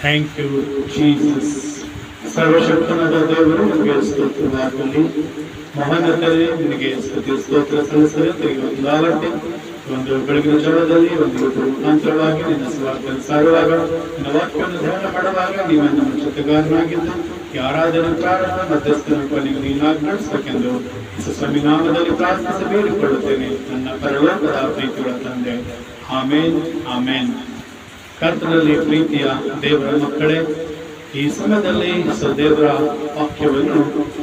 Thank you Jesus ಸರ್ವಶಕ್ತನಾದ ದೇವರು ನಿಮಗೆ ಸ್ತೋತ್ರವಾಗಲಿ. ಮಹಾನತರೇ ನಿಮಗೆ ಸ್ತುತಿ, ಸ್ತೋತ್ರ ಸಲ್ಲಿಸಲು. ತಿರುಗಿ ಒಂದು ಒಂದು ಬೆಳಗಿನ ಜಾವದಲ್ಲಿ ಒಂದು ಯುವಕರ ಮುಖಾಂತರವಾಗಿ ನಿನ್ನ ಸ್ವಾರ್ಥ ಸಾರುವಾಗ, ನಿನ್ನ ವಾಕ್ಯವನ್ನು ಧ್ಯಾನ ಮಾಡುವಾಗ ನೀವೇ ನಮ್ಮ ಜೊತೆಗಾರನಾಗಿದ್ದು ಈ ಕಾರಣ ಪ್ರಾರಂಭ, ಮಧ್ಯಸ್ಥನ ಕೊನೆಗೆ ನೀನಾಗಿ ನಡೆಸಬೇಕೆಂದು ಸ್ವಾಮಿ ನಾಮದಲ್ಲಿ ಪ್ರಾರ್ಥಿಸಿ ಬೇಡಿಕೊಳ್ಳುತ್ತೇನೆ. ನನ್ನ ಪರಲೋಕದ ಪ್ರೀತಿಗಳ ತಂದೆ. ಆಮೇನ್ ಆಮೇನ್. ಕರ್ತನಲ್ಲಿ ಪ್ರೀತಿಯ ದೇವರ ಮಕ್ಕಳೇ, ಈ ಸಮಯದಲ್ಲಿ ದೇವರ ವಾಕ್ಯವನ್ನು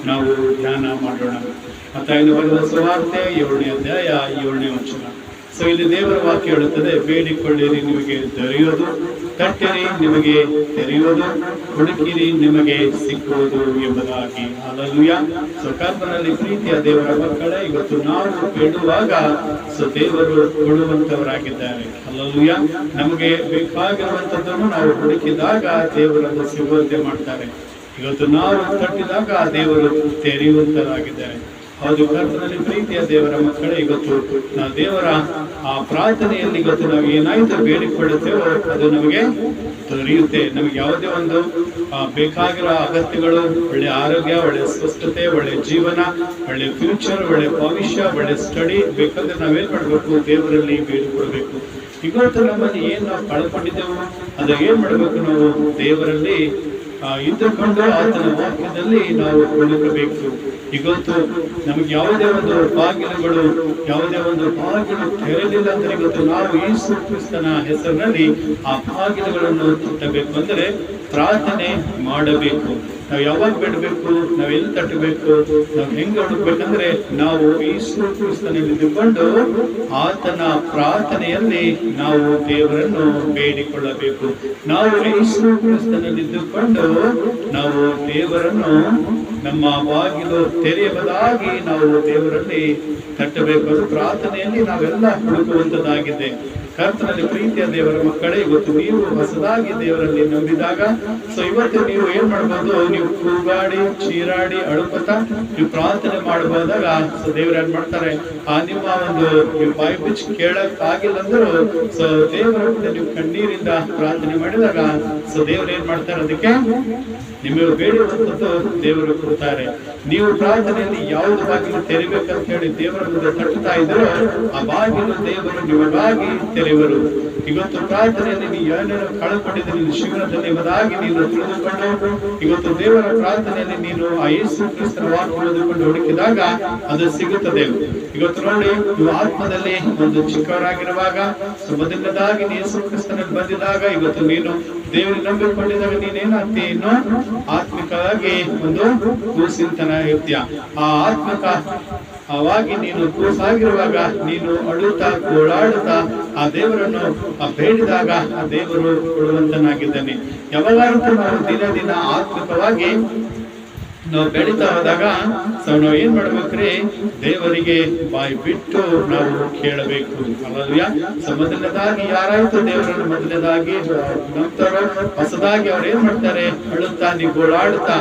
ನಾವು ಧ್ಯಾನ ಮಾಡೋಣ. ಮತ್ತಾಯ್ದು ಬರೆದ ಸುವಾರ್ತೆ, ಏಳನೇ ಅಧ್ಯಾಯ, ಏಳನೇ ವಚನ. ಸೊ ಇಲ್ಲಿ ದೇವರ ವಾಕ್ಯ ಹೇಳುತ್ತದೆ ಬೇಡಿಕೊಳ್ಳಿರಿ ನಿಮಗೆ ದೊರೆಯುವುದು ತಟ್ಟಿರಿ ನಿಮಗೆ ತೆರೆಯೋದು ಹುಡುಕಿರಿ ನಿಮಗೆ ಸಿಕ್ಕುವುದು ಎಂಬುದಾಗಿ. ಅಲ್ಲೂಯ ಸೊ ಕರ್ತನಲ್ಲಿ ಪ್ರೀತಿಯ ದೇವರ ಮಕ್ಕಳೇ, ಇವತ್ತು ನಾವು ಬೇಡುವಾಗ ಸೊ ದೇವರು ಕೊಡುವಂತವರಾಗಿದ್ದಾರೆ. ಅಲ್ಲೂಯ ನಮಗೆ ಬೇಕಾಗಿರುವಂತದ್ದನ್ನು ನಾವು ಹುಡುಕಿದಾಗ ದೇವರನ್ನು ಸಿಗುವಂತೆ ಮಾಡ್ತಾರೆ. ಇವತ್ತು ನಾವು ತಟ್ಟಿದಾಗ ದೇವರು ತೆರೆಯುವಂತರಾಗಿದ್ದಾರೆ. ಹೌದು ಕರ್ತನಲ್ಲಿ ಪ್ರೀತಿಯ ದೇವರ ಮಕ್ಕಳೇ, ಇವತ್ತು ನಾ ದೇವರ ಆ ಪ್ರಾರ್ಥನೆಯಲ್ಲಿ ಇವತ್ತು ನಾವು ಏನಾಯ್ತು ಬೇಡಿಕೊಳ್ಳುತ್ತೇವೋ ಅದು ನಮಗೆ ದೊರೆಯುತ್ತೆ. ನಮಗೆ ಯಾವುದೇ ಒಂದು ಬೇಕಾಗಿರೋ ಅಗತ್ಯಗಳು, ಒಳ್ಳೆ ಆರೋಗ್ಯ, ಒಳ್ಳೆ ಸ್ವಸ್ಥತೆ, ಒಳ್ಳೆ ಜೀವನ, ಒಳ್ಳೆ ಫ್ಯೂಚರ್ ಒಳ್ಳೆ ಭವಿಷ್ಯ, ಒಳ್ಳೆ ಸ್ಟಡಿ ಬೇಕಂದ್ರೆ ನಾವೇನ್ ಮಾಡ್ಬೇಕು? ದೇವರಲ್ಲಿ ಬೇಡಿಕೊಳ್ಬೇಕು. ಇವತ್ತು ನಮ್ಮಲ್ಲಿ ಏನ್ ನಾವು ಕಳ್ಕೊಂಡಿದ್ದೇವೋ, ಅದು ಏನ್ ಮಾಡ್ಬೇಕು ನಾವು? ದೇವರಲ್ಲಿ ಇದ್ದುಕೊಂಡು ಆತನ ವಾಕ್ಯದಲ್ಲಿ ನಾವು ಹುಡುಕಬೇಕು ಇವತ್ತು ನಮಗೆ ಯಾವುದೇ ಒಂದು ಬಾಗಿಲುಗಳು, ಯಾವುದೇ ಒಂದು ಬಾಗಿಲು ತೆರೆದಿಲ್ಲ ಅಂದ್ರೆ ಇವತ್ತು ನಾವು ಯೇಸು ಕ್ರಿಸ್ತನ ಹೆಸರಿನಲ್ಲಿ ಆ ಬಾಗಿಲುಗಳನ್ನು ತಟ್ಟಬೇಕು ಅಂದ್ರೆ ಪ್ರಾರ್ಥನೆ ಮಾಡಬೇಕು. ನಾವು ಯಾವಾಗ ಬಿಡಬೇಕು, ನಾವು ಎಲ್ಲಿ ತಟ್ಟಬೇಕು ನಾವು ಹೆಂಗೆ ಹುಡುಕ್ಬೇಕಂದ್ರೆ ನಾವು ಯೇಸು ಕ್ರಿಸ್ತನಲ್ಲಿ ತಿಳ್ಕೊಂಡು ಆತನ ಪ್ರಾರ್ಥನೆಯಲ್ಲಿ ನಾವು ದೇವರನ್ನು ಬೇಡಿಕೊಳ್ಳಬೇಕು. ನಾವು ಯೇಸು ಕ್ರಿಸ್ತನಲ್ಲಿ ಇದ್ದುಕೊಂಡು ನಾವು ದೇವರನ್ನು ನಮ್ಮ ಬಾಗಿಲು ತೆರೆಯಬದಾಗಿ ನಾವು ದೇವರಲ್ಲಿ ತಟ್ಟಬೇಕು ಪ್ರಾರ್ಥನೆಯಲ್ಲಿ ನಾವೆಲ್ಲ ಹುಡುಕುವಂತದ್ದಾಗಿದೆ. ಕರ್ತನಲ್ಲಿ ಪ್ರೀತಿಯ ದೇವರ ಮಕ್ಕಳೇ, ಇವತ್ತು ನೀವು ಹೊಸದಾಗಿ ದೇವರಲ್ಲಿ ನಂಬಿದಾಗ, ಸೊ ಇವತ್ತು ನೀವು ಏನ್ ಮಾಡಬಹುದು ನೀವು ಕೂಗಾಡಿ, ಚೀರಾಡಿ ಅಳುಪತ ನೀವು ಪ್ರಾರ್ಥನೆ ಮಾಡಬಹುದಾಗ, ಸೊ ದೇವ್ರು ಏನ್ ಮಾಡ್ತಾರೆ? ಆ ನಿಮ್ಮ ಒಂದು, ನೀವು ಬಾಯಿ ಬಿಚ್ಚಿ ಕೇಳಕ್ ಆಗಿಲ್ಲ ಅಂದ್ರು, ಸೊ ದೇವರ ನೀವು ಕಣ್ಣೀರಿಂದ ಪ್ರಾರ್ಥನೆ ಮಾಡಿದಾಗ, ಸೊ ದೇವ್ರು ಏನ್ ಮಾಡ್ತಾರೆ ಅದಕ್ಕೆ? ನಿಮಗೆ ಬೇಡುವಂಥದ್ದು ದೇವರು ಕೊಡ್ತಾರೆ ನೀವು ಪ್ರಾರ್ಥನೆಯಲ್ಲಿ ಯಾವುದು ಬಾಗಿಲು ತೆರಿಬೇಕಂತ ಹೇಳಿ ದೇವರ ಮುಂದೆ ತಟ್ಟುತ್ತಾ ಇದ್ರೋ ಆ ಬಾಗಿಲು ದೇವರು ನಿಮಗಾಗಿ ತೆರೆಯುವರು. ಇವತ್ತು ಪ್ರಾರ್ಥನೆಯಲ್ಲಿ ನೀನು ಏನೇನು ಕಳ್ಕೊಂಡಿದ್ರೆ ನೀನು ಶಿವನ ನೀನು ತಿಳಿದುಕೊಂಡು, ಇವತ್ತು ದೇವರ ಪ್ರಾರ್ಥನೆಯಲ್ಲಿ ನೀನು ಆ ಯೇಸು ಕ್ರಿಸ್ತನ ವಾಕ್ಯವನ್ನು ಹುಡುಕಿದಾಗ ಅದು ಸಿಗುತ್ತದೆ. ಇವತ್ತು ನೋಡಿ ನೀವು ಆತ್ಮದಲ್ಲಿ ಒಂದು ಚಿಕ್ಕವರಾಗಿರುವಾಗ ನೀನು ಯೇಸು ಕ್ರಿಸ್ತನಲ್ಲಿ ಬಂದಿದಾಗ ಇವತ್ತು ನೀನು ದೇವರ ನಂಬಿಕೊಂಡಿದಾಗ ನೀನೇನಾಗ್ತಿ? ಇನ್ನು ಆತ್ಮಿಕವಾಗಿ ಒಂದು ಚಿಂತನ ಇರ್ತೀಯ. ಆ ಆತ್ಮಿಕ ಅವಾಗಿ ನೀನು ಕೂಸಾಗಿರುವಾಗ ನೀನು ಅಳುತ್ತಾ ಓಡಾಡುತ್ತಾ ಆ ದೇವರನ್ನು ಬೇಡಿದಾಗ ಆ ದೇವರು ಕೊಡುವಂತನಾಗಿದ್ದಾನೆ. ಯಾವಾಗಂತೂ ನಾವು ದಿನ ದಿನ ಆತ್ಮಿಕವಾಗಿ ನಾವು ಬೆಳೀತಾ ಹೋದಾಗ ಸೊ ನಾವು ಏನ್ ಮಾಡ್ಬೇಕ್ರಿ? ದೇವರಿಗೆ ಬಾಯಿ ಬಿಟ್ಟು ನಾವು ಕೇಳಬೇಕು. ಅಲ್ಲ ಮೊದಲನೇದಾಗಿ ಯಾರಾಯ್ತು ದೇವರನ್ನು ಮೊದಲನೇದಾಗಿ? ನಂತರ ಹೊಸದಾಗಿ ಅವ್ರು ಏನ್ ಮಾಡ್ತಾರೆ? ಅಳುತ್ತಾ ನೀವು ಗೋಳಾಡ್ತಾ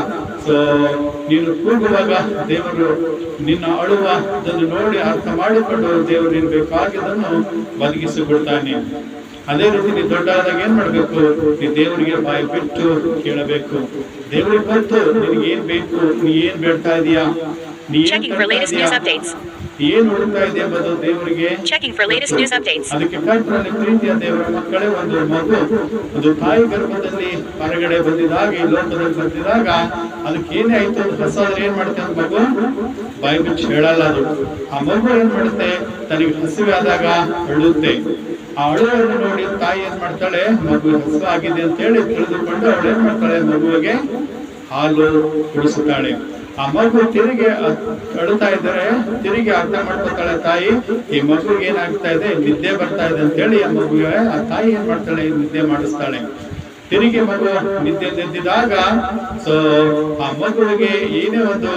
ಸೊ ನೀನು ಕೂಗುವಾಗ ದೇವರು ನಿನ್ನ ಅಳುವ ಅದನ್ನು ನೋಡಿ ಅರ್ಥ ಮಾಡಿಕೊಂಡು ದೇವರು ನೀನು ಬೇಕಾಗಿದ್ದನ್ನು ಒದಗಿಸಿಕೊಡ್ತಾನೆ. ಅದೇ ರೀತಿ ನೀ ದೊಡ್ಡಾದಾಗ ಏನ್ ಮಾಡ್ಬೇಕು? ನೀ ದೇವರಿಗೆ ಬಾಯಿ ಬಿಟ್ಟು ಕೇಳಬೇಕು. ದೇವರಿಗೆ ಬಂತು ನಿನಗೆ ಏನ್ ಬೇಕು? ನೀ ಏನ್ ಬೇಡ್ತಾ ಇದೀಯಾ? Checking for latest news updates. ಏನ್ ಹುಡುಕ್ತಾ ಇದೆ ಎಂಬುದು ದೇವರಿಗೆ. ಅದಕ್ಕೆ ಕರ್ತನಲ್ಲಿ ಪ್ರೀತಿಯ ದೇವರ ಮಕ್ಕಳೇ ಒಂದು ಮಗು. ಅದು ತಾಯಿ ಗರ್ಭದಲ್ಲಿ ಹೊರಗಡೆ ಬಂದಿದಾಗ ಈ ಲೋಕದಲ್ಲಿ ಬಂದಿದಾಗ ಅದಕ್ಕೆ ಏನೇ ಆಯ್ತು ಹೊಸಾದ್ರೆ ಏನ್ ಮಾಡುತ್ತೆ ಅಂತ ಮಗು? ಬಾಯಿ ಬಿಚ್ಚಿ ಹೇಳಲ್ಲ ಅದು. ಆ ಮಗು ಏನ್ ಮಾಡುತ್ತೆ? ತನಗೆ ಹಸಿವೆ ಆದಾಗ ಅಳುತ್ತೆ. ಆ ಅಳುವನ್ನು ನೋಡಿ ತಾಯಿ ಏನ್ ಮಾಡ್ತಾಳೆ? ಮಗು ಹಸಿವೆ ಆಗಿದೆ ಅಂತ ಹೇಳಿ ತಿಳಿದುಕೊಂಡು ಅವಳು ಏನ್ ಮಾಡ್ತಾಳೆ? ಮಗುವಿಗೆ ಹಾಲು ಕುಡಿಸುತ್ತಾಳೆ. ಆ ಮಗು ತಿರುಗಿ ಅಳುತ್ತಾ ಇದ್ದಾರೆ ತಿರುಗಿ ಅರ್ಥ ಮಾಡ್ಕೊತಾಳೆ ತಾಯಿ, ಈ ಮಗುಗೆ ಏನಾಗ್ತಾ ಇದೆ? ನಿದ್ದೆ ಬರ್ತಾ ಇದೆ ಅಂತ ಹೇಳಿ ಆ ಮಗುಗೆ ಆ ತಾಯಿ ಏನ್ ಮಾಡ್ತಾಳೆ? ನಿದ್ದೆ ಮಾಡಿಸ್ತಾಳೆ. ತಿರುಗಿ ಮಗು ನಿದ್ದೆ ನೆದ್ದಿದಾಗ ಸೊ ಆ ಮಗುಳಿಗೆ ಏನೇ ಒಂದು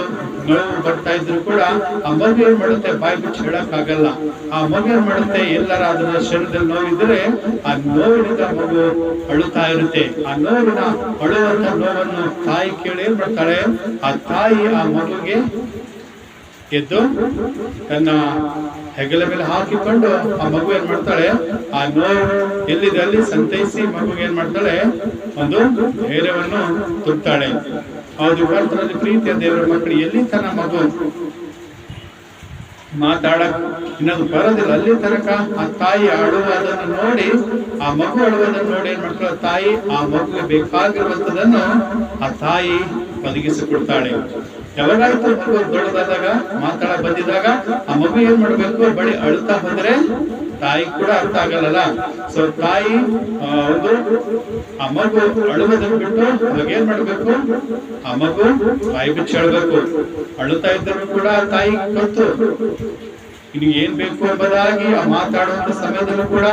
ನೋವು ಬರ್ತಾ ಇದ್ರು ಕೂಡ ಆ ಮಗು ಏನ್ ಮಾಡುತ್ತೆ? ಬಾಯಿ ಬಿಚ್ಚಿ ಹೇಳಕ್ ಆಗಲ್ಲ ಆ ಮಗು ಏನ್ ಮಾಡುತ್ತೆ? ಎಲ್ಲರ ಅದರ ಶರೀರದಲ್ಲಿ ನೋವಿದ್ರೆ ಆ ನೋವಿನಿಂದ ಮಗು ಅಳುತ್ತಾ ಇರುತ್ತೆ. ಆ ನೋವಿನ ಅಳುವಂತ ನೋವನ್ನು ತಾಯಿ ಕೇಳಿ ಏನ್ ಮಾಡ್ತಾಳೆ ಆ ತಾಯಿ ಆ ಮಗುಗೆ ಎದ್ದು ತನ್ನ ಹೆಗಲ ಮೇಲೆ ಹಾಕಿಕೊಂಡು ಆ ಮಗು ಏನ್ ಮಾಡ್ತಾಳೆ? ಆ ನೋವು ಎಲ್ಲಿದೆ ಅಲ್ಲಿ? ಸಂತೈಸಿ ಮಗುಗೆ ಏನ್ ಮಾಡ್ತಾಳೆ? ಒಂದು ಧೈರ್ಯವನ್ನು ತುಂಬುತ್ತಾಳೆ ಹೌದು ಕರ್ತನಲ್ಲಿ ಪ್ರೀತಿಯ ದೇವರ ಮಕ್ಕಳು ಎಲ್ಲಿ ತನ್ನ ಮಗು? ಮಾತಾಡಕ್ ಇನ್ನೊಂದು ಬರೋದಿಲ್ಲ. ಅಲ್ಲಿ ತನಕ ಆ ತಾಯಿ ಅಳುವುದನ್ನು ನೋಡಿ, ಆ ಮಗು ಅಳುವುದನ್ನು ನೋಡಿ ಏನ್ ಮಾಡ್ತಾಳೆ ತಾಯಿ? ಆ ಮಗುಗೆ ಬೇಕಾಗಿರುವಂತದನ್ನು ಆ ತಾಯಿ ಒದಗಿಸಿಕೊಡ್ತಾಳೆ. ಮಗು ದೊಡ್ಡದಾದಾಗ, ಮಾತಾಡ ಬಂದಿದ್ದಾಗ, ಆ ಮಗು ಏನ್ ಮಾಡ್ಬೇಕು? ಬಳಿ ಅಳುತ್ತಾ ಬಂದ್ರೆ ತಾಯಿ ಕೂಡ ಅರ್ಥ ಆಗಲ್ಲ ಸೊ ತಾಯಿ ಒಂದು, ಆ ಮಗು ಅಳುವುದನ್ನು ಬಿಟ್ಟು ಅವಾಗ ಏನ್ ಮಾಡ್ಬೇಕು? ಆ ಮಗು ಬಾಯಿ ಬಿಚ್ಚಿ ಅಳ್ಬೇಕು ಅಳುತ್ತಾ ಇದ್ದರೂ ಕೂಡ ತಾಯಿ ಗೊತ್ತು ನಿನಗೆ ಏನ್ ಬೇಕು ಎಂಬುದಾಗಿ ಆ ಮಾತಾಡುವಂತ ಸಮಯದಲ್ಲೂ ಕೂಡ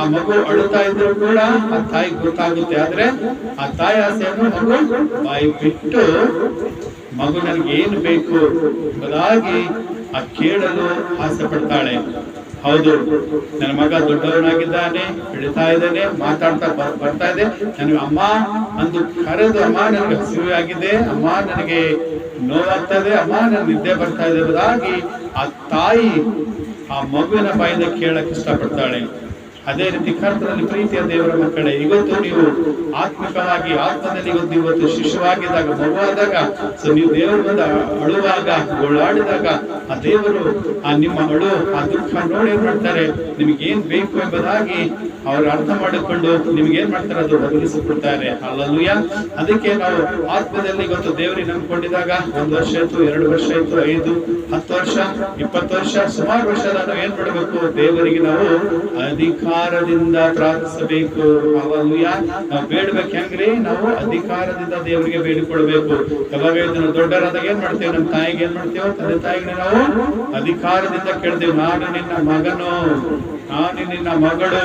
ಆ ಮಗು ಅಳುತ್ತಾ ಇದ್ರು ಕೂಡ ಆ ತಾಯಿ ಗೊತ್ತಾಗುತ್ತೆ. ಆದ್ರೆ ಆ ತಾಯಿ ಆಸೆಯನ್ನು ಮಗು ಬಾಯಿ ಬಿಟ್ಟು ಮಗು ನನಗೆ ಏನು ಬೇಕು? ಎಂಬುದಾಗಿ ಆ ಕೇಳಲು ಆಸೆ ಪಡ್ತಾಳೆ ಹೌದು, ನನ್ನ ಮಗ ದೊಡ್ಡವನಾಗಿದ್ದಾನೆ, ಬೆಳಿತಾ ಇದ್ದಾನೆ, ಮಾತಾಡ್ತಾ ಬರ್- ಬರ್ತಾ ಇದೆ. ನನಗೆ ಅಮ್ಮ ಅಂದು ಕರೆದು ಅಮ್ಮ ನನಗೆ ಹಸಿವೆ ಆಗಿದೆ, ಅಮ್ಮ ನನಗೆ ನೋವಾಗ್ತದೆ, ಅಮ್ಮ ನನ್ನ ನಿದ್ದೆ ಬರ್ತಾ ಇದೆ. ಎಂಬುದಾಗಿ ಆ ತಾಯಿ ಆ ಮಗುವಿನ ಬಾಯಿಂದ ಕೇಳಕ್ ಇಷ್ಟಪಡ್ತಾಳೆ. ಅದೇ ರೀತಿ ಕರ್ತನಲ್ಲಿ ಪ್ರೀತಿಯ ದೇವರ ಮಕ್ಕಳೇ, ಇವತ್ತು ನೀವು ಆತ್ಮಿಕವಾಗಿ ಆತ್ಮದಲ್ಲಿ ಇವತ್ತು ಇವತ್ತು ಶಿಶುವಾಗಿದ್ದಾಗ ಮಗುವಾದಾಗ, ಸೊ ನೀವು ದೇವರ ಮುಂದೆ ಅಳುವಾಗ, ಗೋಳಾಡಿದಾಗ, ಆ ದೇವರು, ಆ ನಿಮ್ಮ ಅಳು, ಆ ದುಃಖ ನೋಡಿ ಏನ್ ಮಾಡ್ತಾರೆ? ನಿಮ್ಗೆ ಏನ್ ಬೇಕು ಎಂಬುದಾಗಿ ಅವರು ಅರ್ಥ ಮಾಡಿಕೊಂಡು ನಿಮ್ಗೆ ಏನ್ ಮಾಡ್ತಾರೆ? ಅದು ಬದಲಿಸಿಕೊಡ್ತಾರೆ. ಅಲ್ಲಲ್ಲೂಯ ಅದಕ್ಕೆ ನಾವು ಆತ್ಮದಲ್ಲಿ ಇವತ್ತು ದೇವರಿಗೆ ನಂಬಿಕೊಂಡಿದಾಗ ಒಂದು ವರ್ಷ ಆಯ್ತು, ಎರಡು ವರ್ಷ ಆಯ್ತು, ಐದು, ಹತ್ತು ವರ್ಷ, ಇಪ್ಪತ್ತು ವರ್ಷ, ಸುಮಾರು ವರ್ಷ ನಾವು ಏನ್ ಮಾಡಬೇಕು? ದೇವರಿಗೆ ನಾವು ಅಧಿಕಾರದಿಂದ ಪ್ರಾರ್ಥಿಸಬೇಕು. ಅಲ್ಲಲ್ಲೂಯ ನಾವು ಬೇಡ್ಬೇಕು ಹೆಂಗ್ರಿ? ನಾವು ಅಧಿಕಾರದಿಂದ ದೇವರಿಗೆ ಬೇಡಿಕೊಳ್ಬೇಕು. ಯಾವಾಗ ಇದನ್ನು ದೊಡ್ಡರಾದಾಗ ಏನ್ ಮಾಡ್ತೇವೆ? ನಮ್ಮ ತಾಯಿಗೆ ಏನ್ ಮಾಡ್ತೇವೆ? ತಂದೆ ತಾಯಿಗೆ ನಾವು ಅಧಿಕಾರದಿಂದ ಕೇಳ್ತೇವೆ. ನಾನು ನಿನ್ನ ಮಗನು. ನಾನು ನಿನ್ನ ಮಗಳು.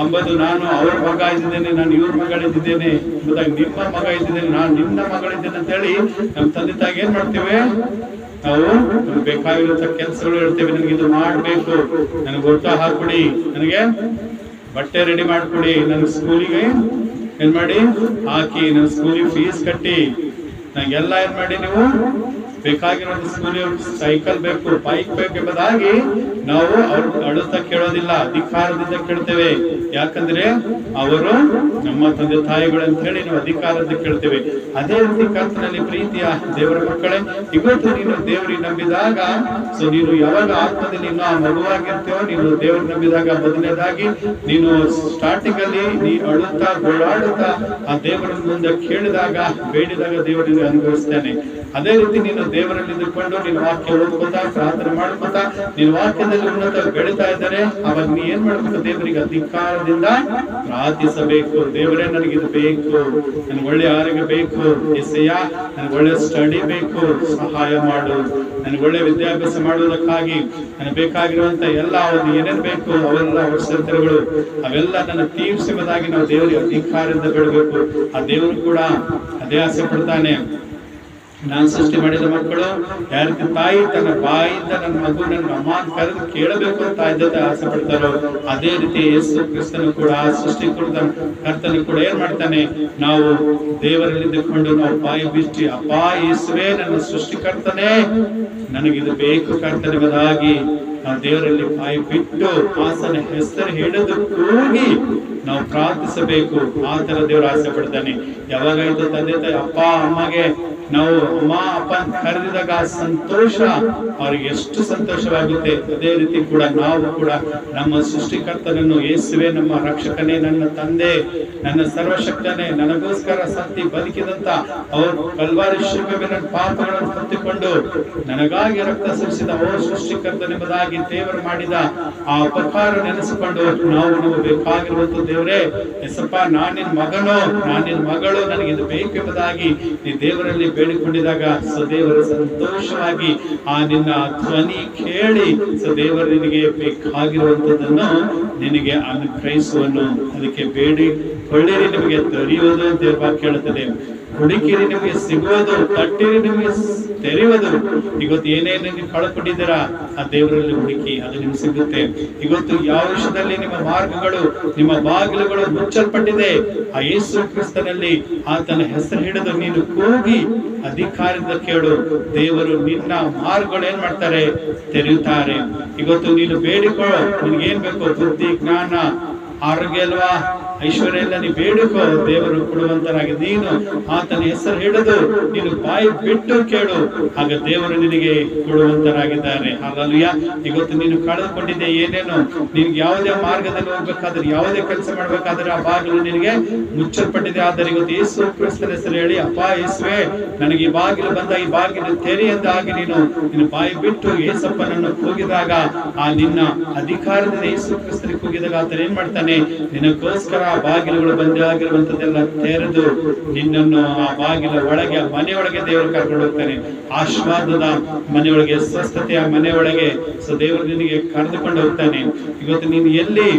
ಅಂಬದು ನಾನು ಅವ್ರ ಮಗ ಇದ್ದೇನೆ ನಾನು ಇವ್ರ ಮಗಳಿದ್ದೇನೆ ನಿಮ್ಮ ಮಗ ಇದ್ದೇನೆ ನಾನು ನಿನ್ನ ಮಗಳಿದ್ದೇನೆ ಅಂತ ಹೇಳಿ ನಮ್ಮ ತಂದೆ ತಾಯಿಗೆ ಏನ್ ಮಾಡ್ತೇವೆ? ನಾವು ಬೇಕಾಗಿರುವಂತ ಕೆಲಸಗಳು ಹೇಳ್ತೇವೆ ನನಗೆ ಇದು ಮಾಡಬೇಕು. ನನಗೆ ಊಟ ಹಾಕೊಡಿ ನನಗೆ ಬಟ್ಟೆ ರೆಡಿ ಮಾಡ್ಕೊಡಿ. ನನ್ನ ಸ್ಕೂಲಿಗೆ ಏನ್ ಮಾಡಿ? ಹಾಕಿ. ನನ್ನ ಸ್ಕೂಲಿಗೆ ಫೀಸ್ ಕಟ್ಟಿ. ನನಗೆಲ್ಲ ಏನ್ ಮಾಡಿ ನೀವು? ಬೇಕಾಗಿರೋದು ಸ್ಕೂಲಿಗೆ ಸೈಕಲ್ ಬೇಕು ಬೈಕ್ ಬೇಕು ಎಂಬುದಾಗಿ ನಾವು ಅವ್ರ ಅಳುತ್ತಾ ಕೇಳೋದಿಲ್ಲ, ಅಧಿಕಾರದಿಂದ ಕೇಳ್ತೇವೆ. ಯಾಕಂದ್ರೆ ಅವರು ನಮ್ಮ ತಂದೆ ತಾಯಿಗಳು ಅಂತ ಹೇಳಿ ನಾವು ಅಧಿಕಾರದಿಂದ ಕೇಳ್ತೇವೆ. ಅದೇ ರೀತಿ ಕರ್ತನಲ್ಲಿ ಪ್ರೀತಿಯ ದೇವರ ಮಕ್ಕಳೇ ಇವತ್ತು ನೀನು ದೇವರಿಗೆ ನಂಬಿದಾಗ, ಸೊ ನೀನು ಯಾವಾಗ ಆತ್ಮದಲ್ಲಿ ನೀನು ಆ ಮಗುವಾಗಿರ್ತೇವೋ ನೀನು ದೇವರ ನಂಬಿದಾಗ ಮೊದಲನೇದಾಗಿ ನೀನು ಸ್ಟಾರ್ಟಿಂಗ್ ಅಲ್ಲಿ ನೀ ಅಳುತ್ತಾ ಗೋಳಾಡುತ್ತಾ ಆ ದೇವರ ಮುಂದೆ ಕೇಳಿದಾಗ, ಬೇಡಿದಾಗ ದೇವರಿಗೆ ಅನುಭವಿಸ್ತೇನೆ ಅದೇ ರೀತಿ ನೀನು ದೇವರಲ್ಲಿ ನಿಂತ್ಕೊಂಡು ನಿನ್ ವಾಕ್ಯ ಓದ್ಕೋತಾ ಪ್ರಾರ್ಥನೆ ಮಾಡ್ಕೋತಾ ನಿನ್ ವಾಕ್ಯದಲ್ಲಿ ಉನ್ನತ ಬೆಳೀತಾ ಇದ್ದಾರೆ ಅವಾಗ ನೀ ಏನ್ ಮಾಡ್ಬೇಕು ದೇವರಿಗೆ ಅಧಿಕಾರದಿಂದ ಪ್ರಾರ್ಥಿಸಬೇಕು. ದೇವರೇ, ನನಗೆ ಇದು ಬೇಕು. ನನಗೆ ಒಳ್ಳೆ ಆರೋಗ್ಯ ಬೇಕು. ಎಸೆಯ, ನನಗೆ ಒಳ್ಳೆ ಸ್ಟಡಿ ಬೇಕು. ಸಹಾಯ ಮಾಡು. ನನಗೆ ಒಳ್ಳೆ ವಿದ್ಯಾಭ್ಯಾಸ ಮಾಡುವುದಕ್ಕಾಗಿ ನನಗೆ ಬೇಕಾಗಿರುವಂತ ಎಲ್ಲ ಒಂದು ಏನೇನ್ ಬೇಕು, ಅವೆಲ್ಲ ಅವೆಲ್ಲ ನನ್ನ ತೀರ್ಸುವುದಾಗಿ ನಾವು ದೇವರಿಗೆ ಅಧಿಕಾರದಿಂದ ಬೆಳಬೇಕು. ಆ ದೇವರು ಕೂಡ ಅದೇ ಆಸೆ ಪಡ್ತಾನೆ. ನಾನು ಸೃಷ್ಟಿ ಮಾಡಿದ ಮಕ್ಕಳು ಯಾರು ತಾಯಿ, ತನ್ನ ಬಾಯಿಂದ ನನ್ನ ಮಗು, ನನ್ನ ಅಮ್ಮ ಕರೆದು ಕೇಳಬೇಕು ಅಂತ ಜೊತೆ ಆಸೆ ಪಡ್ತಾರೋ, ಅದೇ ರೀತಿ ಯೇಸು ಕ್ರಿಸ್ತನು ಕೂಡ ಆ ಸೃಷ್ಟಿ ಕುರಿತ ಕರ್ತನು ಕೂಡ ಏನ್ ಮಾಡ್ತಾನೆ? ನಾವು ದೇವರಲ್ಲಿ ಇದ್ದುಕೊಂಡು ನಾವು ಬಾಯಿ ಬಿಚ್ಚಿ ಅಪ್ಪ, ಯೇಸುವೇ, ನನ್ನ ಸೃಷ್ಟಿಕರ್ತನೇ ನನಗಿದು ಬೇಕು ಕರ್ತನೆಂಬುದಾಗಿ ನಾವು ದೇವರಲ್ಲಿ ಬಾಯಿ ಬಿಟ್ಟು ಆಸನ ಹೆಸರು ಹಿಡಿದು ಕೂಗಿ ನಾವು ಪ್ರಾರ್ಥಿಸಬೇಕು. ಆ ತರ ದೇವರು ಆಸೆ ಪಡ್ತಾನೆ. ಯಾವಾಗ ಇದು ತಂದೆ ತಾಯಿ, ಅಪ್ಪ, ಅಮ್ಮಗೆ ನಾವು ಅಮ್ಮ, ಅಪ್ಪ ಕರೆದಿದಾಗ ಸಂತೋಷ ಅವ್ರಿಗೆ ಎಷ್ಟು ಸಂತೋಷವಾಗುತ್ತೆ. ಅದೇ ರೀತಿ ಕೂಡ ನಾವು ಕೂಡ ನಮ್ಮ ಸೃಷ್ಟಿಕರ್ತನನ್ನು ಯೇಸುವೆ, ನಮ್ಮ ರಕ್ಷಕನೇ, ನನ್ನ ತಂದೆ, ನನ್ನ ಸರ್ವಶಕ್ತನೇ, ನನಗೋಸ್ಕರ ಸತ್ತಿ ಬದುಕಿದಂತ ಅವರು ಕಲ್ವಾರಿ ಶಿಲ್ಪೆ ನನ್ನ ಪಾಪಗಳನ್ನು ಹೊತ್ತುಕೊಂಡು ನನಗಾಗಿ ರಕ್ತ ಸುರಿಸಿದ ಓ ಸೃಷ್ಟಿಕರ್ತನೆಂಬುದಾಗಿ ದೇವರು ಮಾಡಿದ ಆ ಉಪಕಾರ ನೆನೆಸಿಕೊಂಡು ನಾವು ನಾವು ಬೇಕಾಗಿರುವಂತ ದೇವರೇ, ಎಸಪ್ಪ, ನಾನಿನ್ ಮಗನು, ನಾನಿನ್ ಮಗಳು ನನಗೆ ಇದು ಬೇಕೆಂಬುದಾಗಿ ನೀ ದೇವರಲ್ಲಿ ಬೇಡಿಕೊಂಡಿದಾಗ ಸದೇವರು ಸಂತೋಷವಾಗಿ ಆ ನಿನ್ನ ಧ್ವನಿ ಕೇಳಿ ಸದೇವರು ನಿನಗೆ ಬೇಕಾಗಿರುವಂತದನ್ನು ನಿನಗೆ ಅನುಗ್ರಹಿಸುವನು. ಅದಕ್ಕೆ ಬೇಡಿ ಒಳ್ಳೆಯ ನಿಮಗೆ ದೊರೆಯುವುದು ಅಂತ ಕೇಳುತ್ತದೆ. ಹುಡುಕಿರಿ ನಿಮಗೆ ಸಿಗುವುದು, ತಟ್ಟಿರಿ ನಿಮಗೆ ತೆರೆಯುವುದು. ಇವತ್ತು ಏನೇನು ನೀವು ಕಳ್ಕೊಂಡಿದ್ದೀರಾ, ಆ ದೇವರಲ್ಲಿ ಹುಡುಕಿ ಅದು ನಿಮ್ಗೆ ಸಿಗುತ್ತೆ. ಇವತ್ತು ಯಾವ ವಿಷಯದಲ್ಲಿ ನಿಮ್ಮ ಮಾರ್ಗಗಳು, ನಿಮ್ಮ ಬಾಗಿಲುಗಳು ಮುಚ್ಚಲ್ಪಟ್ಟಿದೆ, ಆ ಯೇಸು ಕ್ರಿಸ್ತನಲ್ಲಿ ಆತನ ಹೆಸರು ಹಿಡಿದು ನೀನು ಕೂಗಿ ಅಧಿಕಾರದಿಂದ ಕೇಳು. ದೇವರು ನಿನ್ನ ಮಾರ್ಗಗಳು ಏನ್ ಮಾಡ್ತಾರೆ? ತೆರೆಯುತ್ತಾರೆ. ಇವತ್ತು ನೀನು ಬೇಡಿಕೊಳ್ಳೋ ನಿನ್ಗೆ ಏನ್ ಬೇಕು ಬುದ್ಧಿ, ಜ್ಞಾನ, ಆರೋಗ್ಯ ಅಲ್ವಾ? ಐಶ್ವರ್ಯ ಎಲ್ಲ ನೀ ಬೇಡಿಕೋ ದೇವರು ಕೊಡುವಂತರಾಗಿ ನೀನು ಆತನ ಹೆಸರು ಹಿಡಿದು ನೀನು ಬಾಯಿ ಬಿಟ್ಟು ಕೇಳು. ಆಗ ದೇವರು ನಿನಗೆ ಕೊಡುವಂತರಾಗಿದ್ದಾರೆ. ಹಾಗಲ್ಯ ಇವತ್ತು ನೀನು ಕಳೆದುಕೊಂಡಿದ್ದೆ ಏನೇನು? ನಿನ್ಗೆ ಯಾವುದೇ ಮಾರ್ಗದಲ್ಲಿ ಹೋಗ್ಬೇಕಾದ್ರೆ, ಯಾವುದೇ ಕೆಲಸ ಮಾಡ್ಬೇಕಾದ್ರೆ ಆ ಬಾಗಿಲು ನಿನಗೆ ಮುಚ್ಚಲ್ಪಟ್ಟಿದೆ. ಆದರೆ ಇವತ್ತು ಯೇಸು ಕ್ರಿಸ್ತನ ಹೆಸರು ಹೇಳಿ, ಅಪ್ಪ ಯೇಸುವೆ, ನನಗೆ ಈ ಬಾಗಿಲು ಬಂದ, ಈ ಬಾಗಿಲು ತೆರೆ ಎಂದಾಗಿ ನೀನು ನೀನು ಬಾಯಿ ಬಿಟ್ಟು ಯೇಸಪ್ಪನನ್ನು ಕೂಗಿದಾಗ ಆ ನಿನ್ನ ಅಧಿಕಾರದಿಂದ ಯೇಸು ಕ್ರಿಸ್ತನಿಗೆ ಕೂಗಿದಾಗ ಆತನ ಏನ್ ಮಾಡ್ತಾನೆ? ನಿನಗೋಸ್ಕರ ಬಾಗಿಲುಗಳು ಬಂದೇ ಆಗಿರುವಂತದ್ದೆಲ್ಲ ತೆರೆದು ನಿನ್ನನ್ನು ಆ ಬಾಗಿಲ ಒಳಗೆ ಮನೆಯೊಳಗೆ ದೇವರು ಕರ್ಕೊಂಡು ಹೋಗ್ತಾನೆ. ಆಶೀರ್ವಾದದ ಮನೆಯೊಳಗೆ, ಸ್ವಸ್ಥತೆಯ ಮನೆಯೊಳಗೆ ಸೊ ದೇವರು ನಿನಗೆ ಕರೆದುಕೊಂಡು ಹೋಗ್ತಾನೆ. ಇವತ್ತು ನೀನು ಎಲ್ಲಿ,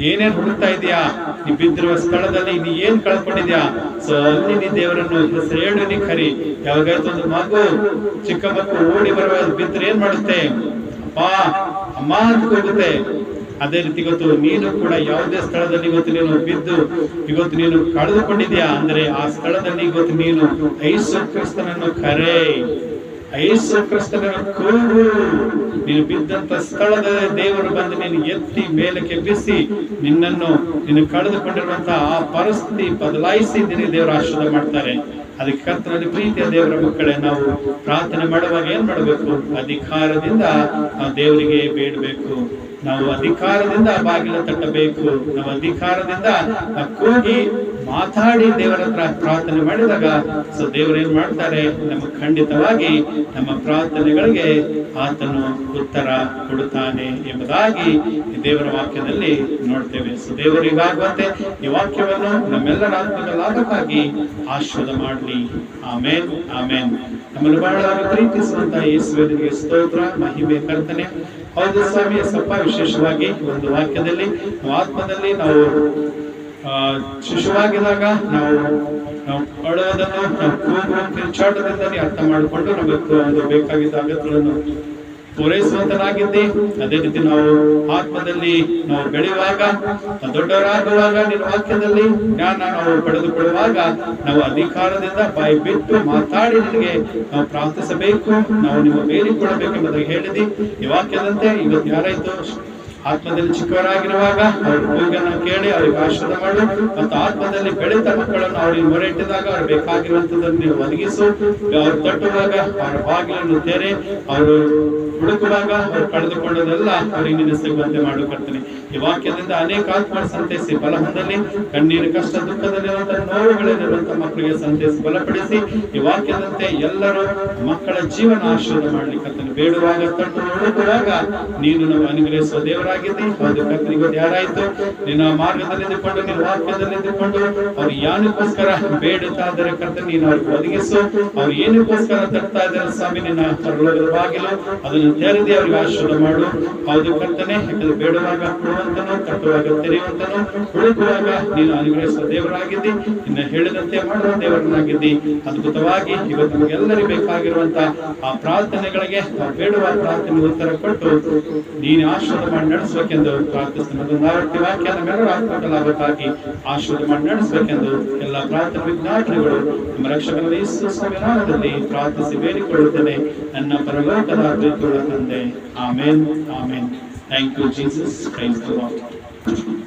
ಏನೇನ್ ಹುಡುಕ್ತಾ ಇದೀಯಾ? ನೀ ಬಿದ್ದಿರುವ ಸ್ಥಳದಲ್ಲಿ ನೀ ಏನ್ ಕಳ್ಕೊಂಡಿದ್ಯಾ? ಸೊ, ಅಲ್ಲಿ ನೀ ದೇವರನ್ನು ಹೆಸರು ಹೇಳು, ನೀ ಕರಿ. ಯಾವಾಗಾಯ್ತು ಒಂದು ಮಗು, ಚಿಕ್ಕ ಮಕ್ಕಳು ಓಡಿ ಬರುವ ಬಿದ್ದರೆ ಏನ್ ಮಾಡುತ್ತೆ? ಅಪ್ಪ ಅಮ್ಮ ಅಂತ ಹೋಗುತ್ತೆ ಅದೇ ರೀತಿ ಇವತ್ತು ನೀನು ಕೂಡ ಯಾವುದೇ ಸ್ಥಳದಲ್ಲಿ ಇವತ್ತು ನೀನು ಬಿದ್ದು ಇವತ್ತು ನೀನು ಕಳೆದುಕೊಂಡಿದ್ಯಾ? ಅಂದ್ರೆ ಆ ಸ್ಥಳದಲ್ಲಿ ಇವತ್ತು ನೀನು ಐಸು ಕ್ರಿಸ್ತನನ್ನು ಕರೆ. ಐಸು ಕ್ರಿಸ್ತನನ್ನು ಕೂಗು. ನೀನು ಬಿದ್ದಂತ ಸ್ಥಳದ ದೇವರು ಬಂದು ನೀನು ಎತ್ತಿ ಮೇಲಕ್ಕೆ ಬಿಸಿ. ನಿನ್ನನ್ನು ನೀನು ಕಳೆದುಕೊಂಡಿರುವಂತಹ ಆ ಪರಿಸ್ಥಿತಿ ಬದಲಾಯಿಸಿ ನಿನಗೆ ದೇವರು ಆಶೀರ್ವಾದ ಮಾಡ್ತಾರೆ. ಅದಕ್ಕೆ ಕರ್ತನಲ್ಲಿ ಪ್ರೀತಿಯ ದೇವರ ಮಕ್ಕಳೇ, ನಾವು ಪ್ರಾರ್ಥನೆ ಮಾಡುವಾಗ ಏನ್ ಮಾಡಬೇಕು? ಅಧಿಕಾರದಿಂದ ಆ ದೇವರಿಗೆ ಬೇಡಬೇಕು. ನಾವು ಅಧಿಕಾರದಿಂದ ಬಾಗಿಲ ತಟ್ಟಬೇಕು ನಾವು ಅಧಿಕಾರದಿಂದ ಕೂಗಿ ಮಾತಾಡಿ ದೇವರ ಹತ್ರ ಪ್ರಾರ್ಥನೆ ಮಾಡಿದಾಗ ಸೊ ದೇವರು ಏನ್ ಮಾಡ್ತಾರೆ? ನಮ್ಮ ಖಂಡಿತವಾಗಿ ನಮ್ಮ ಪ್ರಾರ್ಥನೆಗಳಿಗೆ ಆತನು ಉತ್ತರ ಕೊಡುತ್ತಾನೆ ಎಂಬುದಾಗಿ ದೇವರ ವಾಕ್ಯದಲ್ಲಿ ನೋಡ್ತೇವೆ. ಸೊ ದೇವರಿಗಾಗುವಂತೆ ಈ ವಾಕ್ಯವನ್ನು ನಮ್ಮೆಲ್ಲರ ಆತ್ಮದ ಲಾಭಕ್ಕಾಗಿ ಆಶೀರ್ವಾದ ಮಾಡಲಿ. ಆಮೇನ್ ಆಮೇನ್. ನಮ್ಮನ್ನು ಬಹಳ ಪ್ರೀತಿಸುವಂತಹ ಯೇಸುವಿನಿಗೆ ಸ್ತೋತ್ರ, ಮಹಿಮೆ, ಕರ್ತನೆ. ಹೌದು ಸ್ವಾಮಿ ಸ್ವಲ್ಪ ವಿಶೇಷವಾಗಿ ಒಂದು ವಾಕ್ಯದಲ್ಲಿ ಆತ್ಮದಲ್ಲಿ ನಾವು ಆ, ಶಿಶುವಾಗಿದ್ದಾಗ ನಾವು ನಾವು ಅಳುವುದನ್ನು ನಾವು ಕೂಗುವ ಕಿರುಚಾಟದಿಂದ ನೀ ಅರ್ಥ ಮಾಡಿಕೊಂಡು ನಮಗೆ ಒಂದು ಬೇಕಾಗಿದ್ದ ಅಗತ್ಯಗಳನ್ನು ಪೂರೈಸುವಂತನಾಗಿದ್ದೆ. ಅದೇ ರೀತಿ ನಾವು ಆತ್ಮದಲ್ಲಿ ನಾವು ಬೆಳೆಯುವಾಗ ದೊಡ್ಡವರಾಗುವಾಗ ನಿನ್ನ ವಾಕ್ಯದಲ್ಲಿ ಜ್ಞಾನ ನಾವು ಪಡೆದುಕೊಳ್ಳುವಾಗ ನಾವು ಅಧಿಕಾರದಿಂದ ಬಾಯಿ ಬಿಟ್ಟು ಮಾತಾಡಿ ನಿನಗೆ ನಾವು ಪ್ರಾರ್ಥಿಸಬೇಕು, ನಾವು ನಿಮ್ಮ ಬೇರಿಕೊಳ್ಳಬೇಕೆಂಬುದಾಗಿ ಹೇಳಿದಿ. ಈ ವಾಕ್ಯದಂತೆ ಇವತ್ತು ಯಾರಾಯ್ತು? ಆತ್ಮದಲ್ಲಿ ಚಿಕ್ಕವರಾಗಿರುವಾಗ ಅವ್ರ ಕೂಗನ್ನು ಕೇಳಿ ಅವ್ರಿಗೆ ಆಶೀರ್ವಾದ ಮಾಡು ಮತ್ತು ಆತ್ಮದಲ್ಲಿ ಬೆಳೆದ ಮಕ್ಕಳನ್ನು ಅವರಿಗೆ ಮೊರೆಟ್ಟಿದಾಗ ಅವ್ರು ಬೇಕಾಗಿರುವಂತದನ್ನು ನೀವು ಒದಗಿಸು. ಅವ್ರು ತಟ್ಟುವಾಗ ಅವರ ಬಾಗಿಲನ್ನು ತೆರೆ, ಅವರು ಹುಡುಕುವಾಗ ಅವ್ರು ಕಳೆದುಕೊಂಡದೆಲ್ಲ ಅವರಿಗೆ ನಿನ್ನ ಸಿಗುವಂತೆ ಮಾಡು ಕರ್ತನೆ. ಈ ವಾಕ್ಯದಿಂದ ಅನೇಕ ಆತ್ಮ ಸಂತೈಸಿ ಬಲ ಹೊಂದಲಿ ಕಣ್ಣೀರು ಕಷ್ಟ ದುಃಖದಲ್ಲಿರುವಂತಹ ನೋವುಗಳಲ್ಲಿರುವಂತಹ ಮಕ್ಕಳಿಗೆ ಸಂತೈಸಿ ಬಲಪಡಿಸಿ, ಈ ವಾಕ್ಯದಂತೆ ಎಲ್ಲರೂ ಮಕ್ಕಳ ಜೀವನ ಆಶೀರ್ವಾದ ಮಾಡಲಿಕ್ಕೆ ಬೇಡುವಾಗ ತಟ್ಟು ಹುಡುಕುವಾಗ ನೀನು ನಾವು ಅನುಗ್ರಹಿಸುವ ದೇವರಾಗಿದ್ದಿ ಹೌದು ಒಂದು ಯಾರಾಯ್ತು ನಿನ್ನ ಮಾರ್ಗದಲ್ಲಿ ನಿಂತುಕೊಂಡು, ನಿನ್ನ ವಾಕ್ಯದಲ್ಲಿ ನಿಂತುಕೊಂಡು, ಅವ್ರು ಯಾನಕ್ಕೋಸ್ಕರ ಬೇಡುತ್ತಾ ಇದ್ದಾರೆ ಕರ್ತನೆ, ನೀನು ಅವ್ರಿಗೆ ಒದಗಿಸು. ಅವ್ರು ಏನಕ್ಕೋಸ್ಕರ ತರ್ತಾ ಇದ್ದಾರೆ ಸ್ವಾಮಿ, ನಿನ್ನ ಪರಲೋಕದ ಬಾಗಿಲು ಅದನ್ನು ತೆರೆದಿ ಅವ್ರಿಗೆ ಆಶೀರ್ವಾದ ಮಾಡು. ಹೌದು ಕರ್ತನೆ, ಯಾಕಂದ್ರೆ ಬೇಡುವಾಗ ಕೊಡುವಂತನು ಕಟ್ಟುವಾಗ ತೆರೆಯುವಂತನು, ಹುಡುಕುವಾಗ ನೀನು ಅನುಗ್ರಹಿಸುವ ದೇವರಾಗಿದ್ದಿ, ನಿನ್ನ ಹೇಳಿದಂತೆ ಮಾಡುವ ದೇವರನ್ನಾಗಿದ್ದಿ. ಅದ್ಭುತವಾಗಿ ಇವತ್ತು ನಮಗೆಲ್ಲರಿಗೂ ಬೇಕಾಗಿರುವಂತ ಆ ಪ್ರಾರ್ಥನೆಗಳಿಗೆ ಬೇಡುವ ಪ್ರಾರ್ಥನೆ ಉತ್ತರ ಕೊಟ್ಟು ನೀನು ಆಶೀರ್ವಾದ ಮಾಡಿ ನಡೆಸಬೇಕೆಂದು ಪ್ರಾರ್ಥಿಸ್ತೀನಿ. ಅದೊಂದು ಆವರ್ತಿ ವಾಕ್ಯ ನಮ್ಮೆಲ್ಲರ ಆತ್ಮಕ ಲಾಭಕ್ಕಾಗಿ ಆಶೀರ್ವಾದ ಮಾಡಿ ನಡೆಸಬೇಕೆಂದು ಎಲ್ಲ ಪ್ರಾರ್ಥನೆ ವಿಜ್ಞಾಪನೆಗಳು ನಮ್ಮ ರಕ್ಷಕರ ಯೇಸು ಸ್ವಾಮಿ ಪ್ರಾರ್ಥಿಸಿ ಬೇಡಿಕೊಳ್ಳುತ್ತೇನೆ. ನನ್ನ ಪರಲೋಕದ amen. Amen. Thank you Jesus thank you